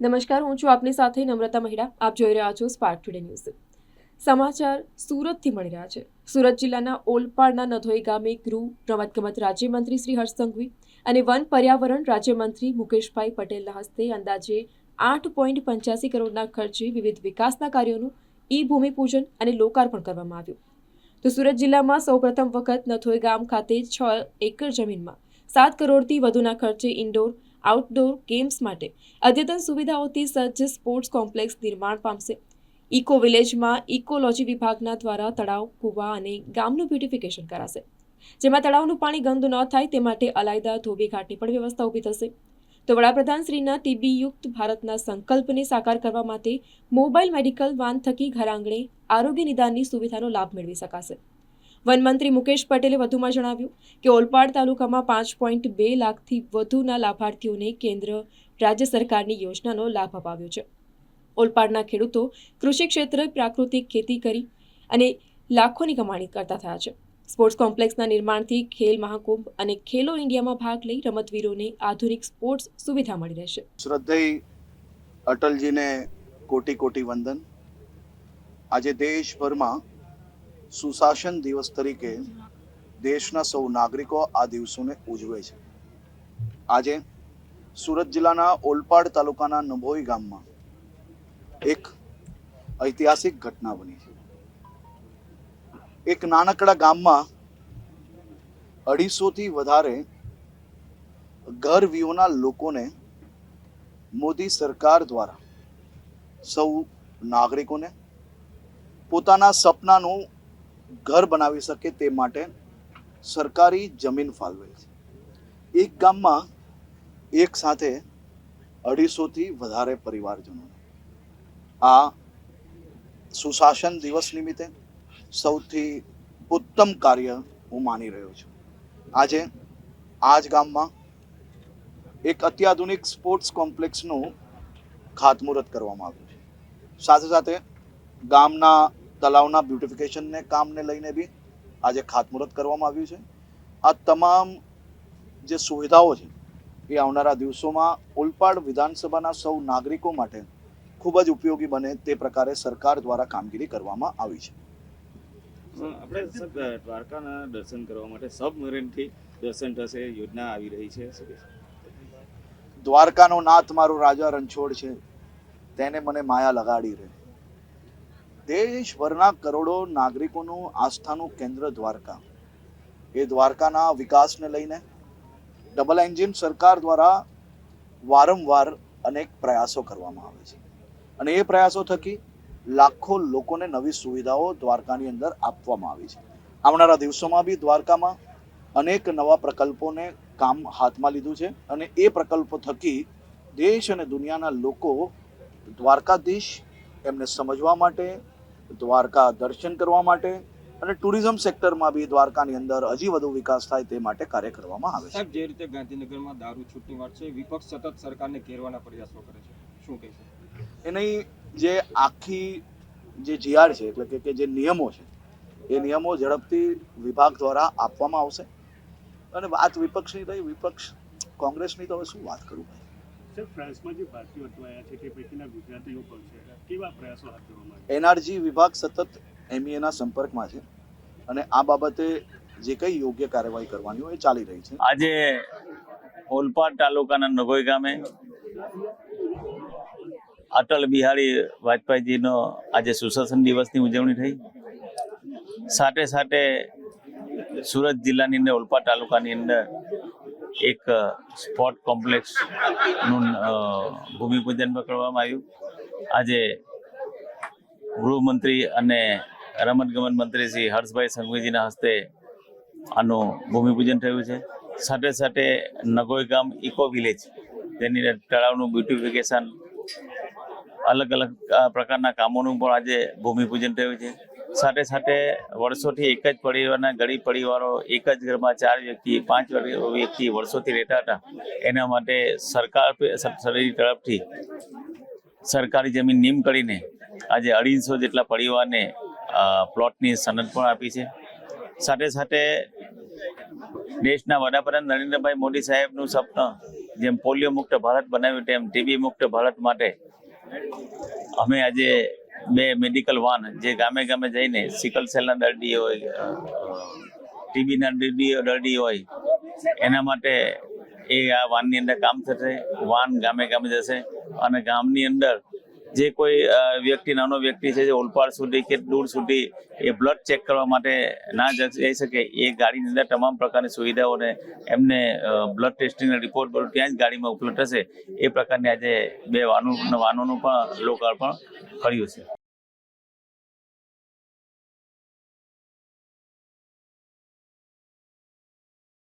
નમસ્કાર, હું છું આપની સાથે નમ્રતા મહિડા. આપ જોઈ રહ્યા છો સ્પાર્ક ટુડે ન્યૂઝ સમાચાર સુરતથી મળી રહ્યા છે. સુરત જિલ્લાના ઓલપાડના નધોઈ ગામે ગૃહ, રમતગમત રાજ્યમંત્રી શ્રી હર્ષ સંઘવી અને વન પર્યાવરણ રાજ્યમંત્રી મુકેશભાઈ પટેલના હસ્તે અંદાજે આઠ પોઈન્ટ પંચ્યાસી કરોડના ખર્ચે વિવિધ વિકાસના કાર્યોનું ઈ ભૂમિપૂજન અને લોકાર્પણ કરવામાં આવ્યું. તો સુરત જિલ્લામાં સૌપ્રથમ વખત નથોઈ ગામ ખાતે છ એકર જમીનમાં સાત કરોડથી વધુના ખર્ચે ઇન્ડોર આઉટડોર ગેમ્સ માટે અદ્યતન સુવિધાઓથી સજ્જ સ્પોર્ટ્સ કોમ્પ્લેક્સ નિર્માણ પામશે. ઇકો વિલેજમાં ઇકોલોજી વિભાગના દ્વારા તળાવ, કૂવા અને ગામનું બ્યુટિફિકેશન કરાશે. જેમાં તળાવનું પાણી ગંદુ ન થાય તે માટે અલાયદા ધોબી ઘાટની પણ વ્યવસ્થા ઊભી થશે. તો વડાપ્રધાન શ્રીના ટીબી ભારતના સંકલ્પને સાકાર કરવા માટે મોબાઈલ મેડિકલ વાન થકી ઘર આંગણે આરોગ્ય નિદાનની સુવિધાનો લાભ મેળવી શકાશે. વનમંત્રી મુકેશ પટેલે વધુમાં જણાવ્યું કે ઓલપાડ તાલુકામાં પાંચ પોઈન્ટ બે લાખથી વધુના લાભાર્થીઓને કેન્દ્ર, રાજ્ય સરકારની યોજનાનો લાભ અપાવ્યો છે. ઓલપાડના ખેડૂતો કૃષિ ક્ષેત્રે પ્રાકૃતિક ખેતી કરી અને લાખોની કમાણી કરતા થયા છે. સ્પોર્ટ્સ કોમ્પ્લેક્સના નિર્માણથી ખેલ મહાકુંભ અને ખેલો ઇન્ડિયામાં ભાગ લઈ રમતવીરોને આધુનિક સ્પોર્ટ્સ સુવિધા મળી રહેશે. શ્રદ્ધેય અટલજીને કોટી કોટી વંદન. આજે દેશભરમાં સુશાસન દિવસ તરીકે દેશના સૌ નાગરિકો આ દિવસોને ઉજવે છે. આજે સુરત જિલ્લાના ઓલપાડ તાલુકાના નભોઈ ગામમાં એક ઐતિહાસિક ઘટના બની છે. એક નાનકડા ગામમાં અઢીસોથી વધારે ઘર વિહોના લોકોને મોદી સરકાર દ્વારા સૌ નાગરિકોને પોતાના સપનાનું ઘર બનાવી શકે તે માટે સરકારી જમીન ફાળવેલ છે. એક ગામમાં એક સાથે અઢીસોથી વધારે પરિવારજનો. આ સુશાસન દિવસ નિમિત્તે સૌથી ઉત્તમ કાર્ય હું માની રહ્યો છું. આજે આ જ ગામમાં એક અત્યાધુનિક સ્પોર્ટ્સ કોમ્પ્લેક્સનું ખાતમુહૂર્ત કરવામાં આવ્યું છે. સાથે સાથે ગામના તલાવના બ્યુટિફિકેશનને કામને લઈને બી આજે ખાતમુહૂર્ત કરવામાં આવ્યું છે. આ તમામ જે સુવિધાઓ છે એ આવનારા દિવસોમાં ઓલપાડ વિધાનસભાના સૌ નાગરિકો માટે ખૂબ જ ઉપયોગી બને તે પ્રકારે સરકાર દ્વારા કામગીરી કરવામાં આવી છે. આપણે દ્વારકાના દર્શન કરવા માટે સબમરીનથી દર્શન થશે યોજના આવી રહી છે દ્વારકાનો નાથ મારો રાજા રણછોડ છે. તેને મને માયા લગાડી રહે. દેશભરના કરોડો નાગરિકોનું આસ્થાનું કેન્દ્ર દ્વારકા. એ દ્વારકાના વિકાસને લઈને ડબલ એન્જિન સરકાર દ્વારા વારંવાર અનેક પ્રયાસો કરવામાં આવે છે. અને એ પ્રયાસો થકી લાખો લોકોને નવી સુવિધાઓ દ્વારકાની અંદર આપવામાં આવી છે. આવનારા દિવસોમાં બી દ્વારકામાં અનેક નવા પ્રકલ્પોને કામ હાથમાં લીધું છે અને એ પ્રકલ્પો થકી દેશ અને દુનિયાના લોકો દ્વારકાધીશ એમને સમજવા માટે દ્વારકા દર્શન કરવા માટે અને ટુરિઝમ સેક્ટરમાં બી દ્વારકાની અંદર હજી વધુ વિકાસ થાય તે માટે કાર્ય કરવામાં આવે છે. સાહેબ જે રીતે ગાંધીનગરમાં દારૂ છૂટની વાત છે વિપક્ષ સતત સરકારને ઘેરવાના પ્રયાસો કરે છે. શું કહેશો એની જે આખી જે જીઆર છે એટલે કે- કે જે નિયમો છે એ નિયમો ઝડપથી વિભાગ દ્વારા આપવામાં આવશે. અને વાત વિપક્ષની રહી વિપક્ષ કોંગ્રેસની તો હવે શું વાત કરું ભાઈ? સર ફ્રાન્સમાં જે ભારતીયો અટવાયા છે તે પૈકીના ગુજરાતીઓ પણ છે કેવા પ્રયાસો હાથ ધરવામાં આવ્યા? એનઆરજી વિભાગ સતત એમઈએના સંપર્કમાં છે અને આ બાબતે જે કંઈ યોગ્ય કાર્યવાહી કરવાની હોય એ ચાલી રહી છે. આજે ઓલપાડ તાલુકાના નગોઈ ગામે અટલ બિહારી વાજપેયીજીનો આજે સુશાસન દિવસની ઉજવણી થઈ. સાથે સાથે સુરત જિલ્લાની અંદર ઓલપાડ તાલુકાની અંદર એક સ્પોર્ટ કોમ્પ્લેક્સનું ભૂમિપૂજન પણ કરવામાં આવ્યું. આજે ગૃહમંત્રી અને રમતગમત મંત્રી શ્રી હર્ષભાઈ સંઘવીજીના હસ્તે આનું ભૂમિપૂજન થયું છે. સાથે સાથે નગોઈ ગામ ઇકો વિલેજ, તેની તળાવનું બ્યુટિફિકેશન, અલગ અલગ પ્રકારના કામોનું પણ આજે ભૂમિપૂજન થયું છે. સાથે સાથે વર્ષોથી એક જ પરિવારના ગરીબ પરિવારો, એક જ ઘરમાં ચાર વ્યક્તિ, પાંચ વ્યક્તિ વર્ષોથી રહેતા હતા. એના માટે સરકાર સરકારી તરફથી સરકારી જમીન નીમ કરીને આજે અઢીસો જેટલા પરિવારને પ્લોટની સનદ પણ આપી છે. સાથે સાથે દેશના વડાપ્રધાન નરેન્દ્રભાઈ મોદી સાહેબનું સપનું જેમ પોલિયો મુક્ત ભારત બનાવ્યું, તેમ ટીબી મુક્ત ભારત માટે અમે આજે બે મેડિકલ વાન જે ગામે ગામે જઈને સિકલ સેલના દર્દી હોય ટીબીના દર્દી દર્દી હોય, એના માટે એ આ વાનની અંદર કામ થશે. વાન ગામે ગામે જશે અને ગામની અંદર જે કોઈ વ્યક્તિ, નાનો વ્યક્તિ છે જે ઓલપાડ સુધી કે દૂર સુધી એ બ્લડ ચેક કરવા માટે ના જઈ શકે, એ ગાડીની અંદર તમામ પ્રકારની સુવિધાઓને એમને બ્લડ ટેસ્ટિંગના રિપોર્ટ બધું ત્યાં જ ગાડીમાં ઉપલબ્ધ થશે એ પ્રકારની આજે બે વાહનો વાનોનું પણ લોકાર્પણ કર્યું છે.